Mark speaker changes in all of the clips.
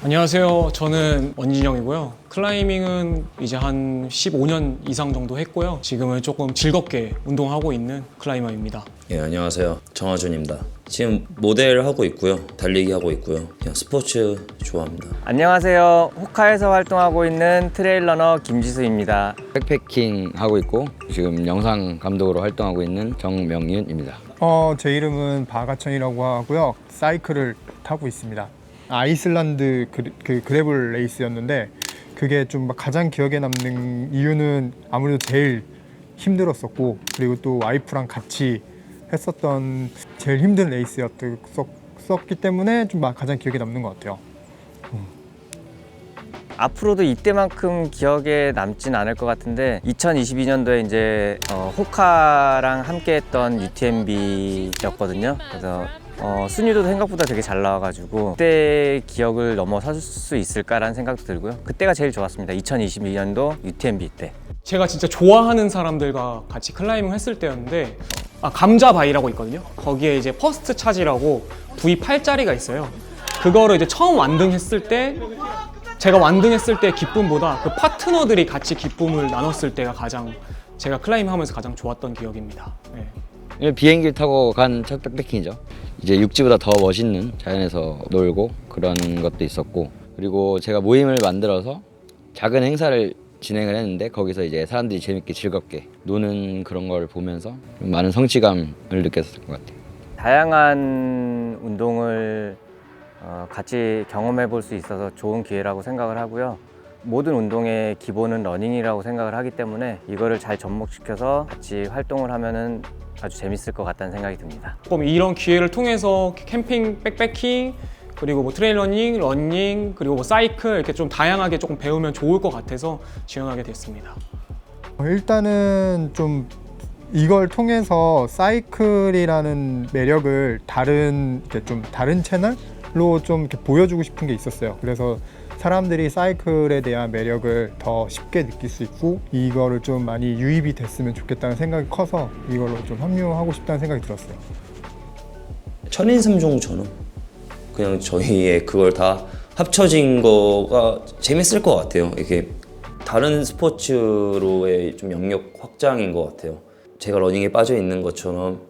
Speaker 1: 안녕하세요. 저는 원진영이고요. 클라이밍은 이제 한 15년 이상 정도 했고요. 지금은 조금 즐겁게 운동하고 있는 클라이머입니다.
Speaker 2: 예, 안녕하세요. 정하준입니다. 지금 모델 하고 있고요. 달리기 하고 있고요. 그냥 스포츠 좋아합니다.
Speaker 3: 안녕하세요. 호카에서 활동하고 있는 트레일러너 김지수입니다.
Speaker 4: 백패킹 하고 있고 지금 영상 감독으로 활동하고 있는 정명윤입니다.
Speaker 5: 어, 제 이름은 바가천이라고 하고요. 사이클을 타고 있습니다. 아이슬란드 그, 그 그래블 레이스였는데 그게 좀막 가장 기억에 남는 이유는 아무래도 제일 힘들었었고 그리고 또 와이프랑 같이 했었던 제일 힘든 레이스였기 때문에 좀막 가장 기억에 남는 것 같아요.
Speaker 3: 앞으로도 이때만큼 기억에 남진 않을 것 같은데 2022년도에 이제 어, 호카랑 함께했던 UTMB였거든요. 그래서 어, 순위도 생각보다 되게 잘 나와가지고 그때 기억을 넘어설 수 있을까라는 생각도 들고요. 그때가 제일 좋았습니다. 2022년도 UTMB 때.
Speaker 1: 제가 진짜 좋아하는 사람들과 같이 클라이밍 했을 때였는데 아, 감자바위라고 있거든요. 거기에 이제 퍼스트 차지라고 V8짜리가 있어요. 그거를 이제 처음 완등했을 때 제가 완등했을 때 기쁨보다 그 파트너들이 같이 기쁨을 나눴을 때가 가장 제가 클라이밍 하면서 가장 좋았던 기억입니다. 네.
Speaker 4: 이게 비행기를 타고 간 첫 백패킹이죠. 이제 육지보다 더 멋있는 자연에서 놀고 그런 것도 있었고 그리고 제가 모임을 만들어서 작은 행사를 진행을 했는데 거기서 이제 사람들이 재밌게 즐겁게 노는 그런 걸 보면서 좀 많은 성취감을 느꼈을 것 같아요.
Speaker 3: 다양한 운동을 어, 같이 경험해 볼 수 있어서 좋은 기회라고 생각을 하고요. 모든 운동의 기본은 러닝이라고 생각을 하기 때문에 이거를 잘 접목시켜서 같이 활동을 하면은 아주 재밌을 것 같다는 생각이 듭니다.
Speaker 1: 조금 이런 기회를 통해서 캠핑, 백패킹, 그리고 뭐 트레일러닝, 러닝, 그리고 뭐 사이클 이렇게 좀 다양하게 조금 배우면 좋을 것 같아서 지원하게 됐습니다.
Speaker 5: 어, 일단은 좀 이걸 통해서 사이클이라는 매력을 다른 좀 다른 채널로 좀 이렇게 보여주고 싶은 게 있었어요. 그래서 사람들이 사이클에 대한 매력을 더 쉽게 느낄 수 있고 이거를 좀 많이 유입이 됐으면 좋겠다는 생각이 커서 이걸로 좀 합류하고 싶다는 생각이 들었어요.
Speaker 2: 천인삼종 저는 그냥 저희의 그걸 다 합쳐진 거가 재밌을 것 같아요. 이게 다른 스포츠로의 좀 영역 확장인 것 같아요. 제가 러닝에 빠져 있는 것처럼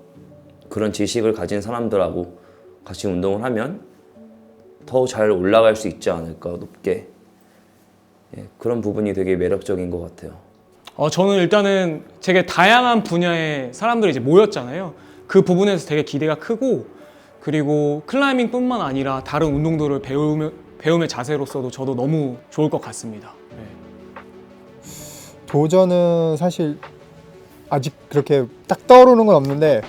Speaker 2: 그런 지식을 가진 사람들하고 같이 운동을 하면 더 잘 올라갈 수 있지 않을까 높게 예, 그런 부분이 되게 매력적인 것 같아요.
Speaker 1: 어, 저는 일단은 되게 다양한 분야의 사람들이 이제 모였잖아요. 그 부분에서 되게 기대가 크고 그리고 클라이밍뿐만 아니라 다른 운동들을 배우며, 배움의 자세로서도 저도 너무 좋을 것 같습니다. 네.
Speaker 5: 도전은 사실 아직 그렇게 딱 떠오르는 건 없는데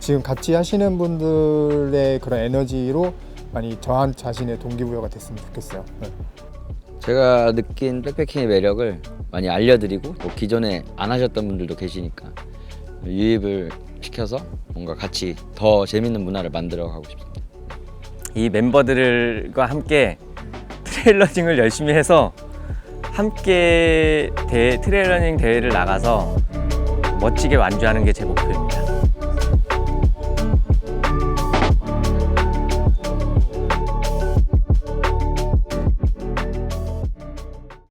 Speaker 5: 지금 같이 하시는 분들의 그런 에너지로 많이 저한 자신의 동기부여가 됐으면 좋겠어요. 네.
Speaker 4: 제가 느낀 백패킹의 매력을 많이 알려드리고 또 기존에 안 하셨던 분들도 계시니까 유입을 시켜서 뭔가 같이 더 재밌는 문화를 만들어 가고 싶습니다.
Speaker 3: 이 멤버들과 함께 트레일러닝을 열심히 해서 함께 대, 트레일러닝 대회를 나가서 멋지게 완주하는 게 제 목표입니다.